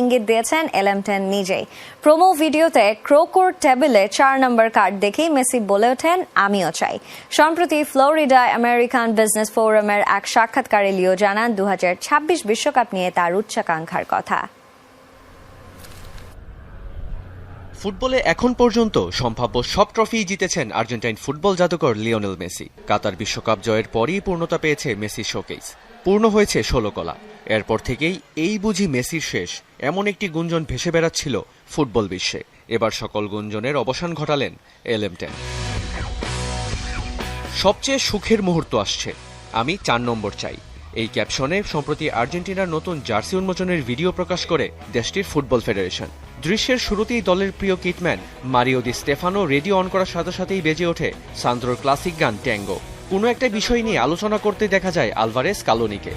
ইঙ্গিত দিয়েছেন এলএম টেন নিজেই। প্রোমো ভিডিওতে ক্রোকোর টেবিলে চার নম্বর কার্ড দেখেই মেসি বলে ওঠেন, আমিও চাই। সম্প্রতি ফ্লোরিডায় আমেরিকান বিজনেস ফোরামের এক সাক্ষাৎকারে লিও জানান দু বিশ্বকাপ নিয়ে তার উচ্চাকাঙ্ক্ষার কথা। ফুটবলে এখন পর্যন্ত সম্ভাব্য সব ট্রফি জিতেছেন আর্জেন্টাইন ফুটবল জাদুকর লিওনেল মেসি। কাতার বিশ্বকাপ জয়ের পরই পূর্ণতা পেয়েছে মেসির শোকেস। পূর্ণ হয়েছে ষোলো কলা। এরপর থেকেই এই বুঝি মেসির শেষ এমন একটি গুঞ্জন ভেসে বেড়াচ্ছিল ফুটবল বিশ্বে। এবার সকল গুঞ্জনের অবসান ঘটালেন এলএমটেন। সবচেয়ে সুখের মুহূর্ত আসছে। আমি চার নম্বর চাই। এই ক্যাপশনে সম্প্রতি আর্জেন্টিনার নতুন জার্সি উন্মোচনের ভিডিও প্রকাশ করে দেশটির ফুটবল ফেডারেশন। দৃশ্যের শুরুতেই দলের প্রিয় kitman Mario Di Stefano radio on করার সাথে সাথেই বেজে ওঠে সান্দ্রোর ক্লাসিক গান ট্যাঙ্গো। কোনো একটা বিষয় নিয়ে আলোচনা করতে দেখা যায় আলভারেস কালোনিকে.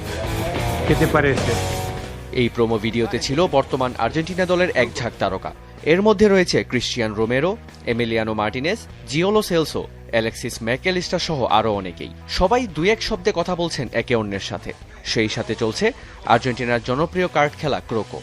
এই প্রোমো ভিডিওতে ছিল বর্তমান আর্জেন্টিনা দলের এক ঝাঁক তারকা। এর মধ্যে রয়েছে ক্রিশ্চিয়ান রোমেরো, এমিলিয়ানো মার্টিনেস, জিওলো সেলসো, অ্যালেক্সিস ম্যাকেলিস্টা সহ আরও অনেকেই। সবাই দুই এক শব্দে কথা বলছেন একে অন্যের সাথে। সেই সাথে চলছে আর্জেন্টিনার জনপ্রিয় কার্ড খেলা ক্রোকো।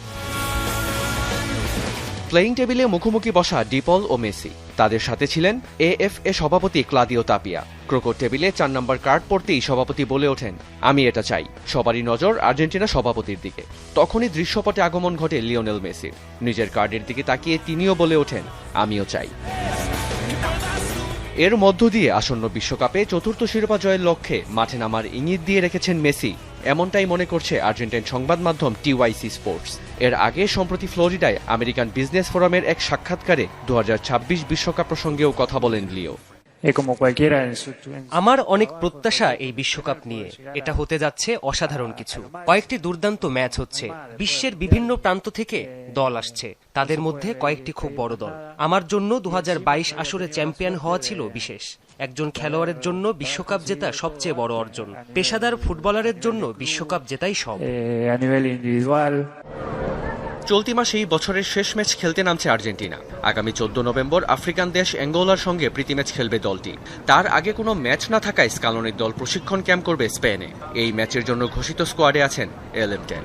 প্লেয়িং টেবিলে মুখোমুখি বসা ডিপল ও মেসি। তাদের সাথে ছিলেন এএফএ সভাপতি ক্লাদিও তাপিয়া। ক্রোকো টেবিলে চার নম্বর কার্ড পড়তেই সভাপতি বলে ওঠেন, আমি এটা চাই। সবারই নজর আর্জেন্টিনা সভাপতির দিকে। তখনই দৃশ্যপটে আগমন ঘটে লিওনেল মেসির। নিজের কার্ডের দিকে তাকিয়ে তিনিও বলে ওঠেন, আমিও চাই। এর মধ্য দিয়ে আসন্ন বিশ্বকাপে চতুর্থ শিরোপা জয়ের লক্ষ্যে মাঠে নামার ইঙ্গিত দিয়ে রেখেছেন মেসি। এমনটাই মনে করছে আর্জেন্টাইন সংবাদ মাধ্যম টিওয়াইসি স্পোর্টস। এর আগে সম্প্রতি ফ্লোরিডায় আমেরিকান বিজনেস ফোরামের এক সাক্ষাৎকারে দু বিশ্বকাপ প্রসঙ্গেও কথা বলেন লিও। আমার অনেক প্রত্যাশা এই বিশ্বকাপ নিয়ে। এটা হতে যাচ্ছে অসাধারণ কিছু। কয়েকটি দুর্দান্ত ম্যাচ হচ্ছে। বিশ্বের বিভিন্ন প্রান্ত থেকে দল আসছে। তাদের মধ্যে কয়েকটি খুব বড় দল। আমার জন্য দু হাজার বাইশ আসরে চ্যাম্পিয়ন হওয়া ছিল বিশেষ। একজন খেলোয়াড়ের জন্য বিশ্বকাপ জেতা সবচেয়ে বড় অর্জন। পেশাদার ফুটবলারের জন্য বিশ্বকাপ জেতাই সব. চলতি মাসেই বছরের শেষ ম্যাচ খেলতে নামছে আর্জেন্টিনা। আগামী চোদ্দ নভেম্বর আফ্রিকান দেশ অ্যাঙ্গোলার সঙ্গে প্রীতি ম্যাচ খেলবে দলটি। তার আগে কোনো ম্যাচ না থাকায় স্কালনের দল প্রশিক্ষণ ক্যাম্প করবে স্পেনে। এই ম্যাচের জন্য ঘোষিত স্কোয়াডে আছেন এল এম টেন।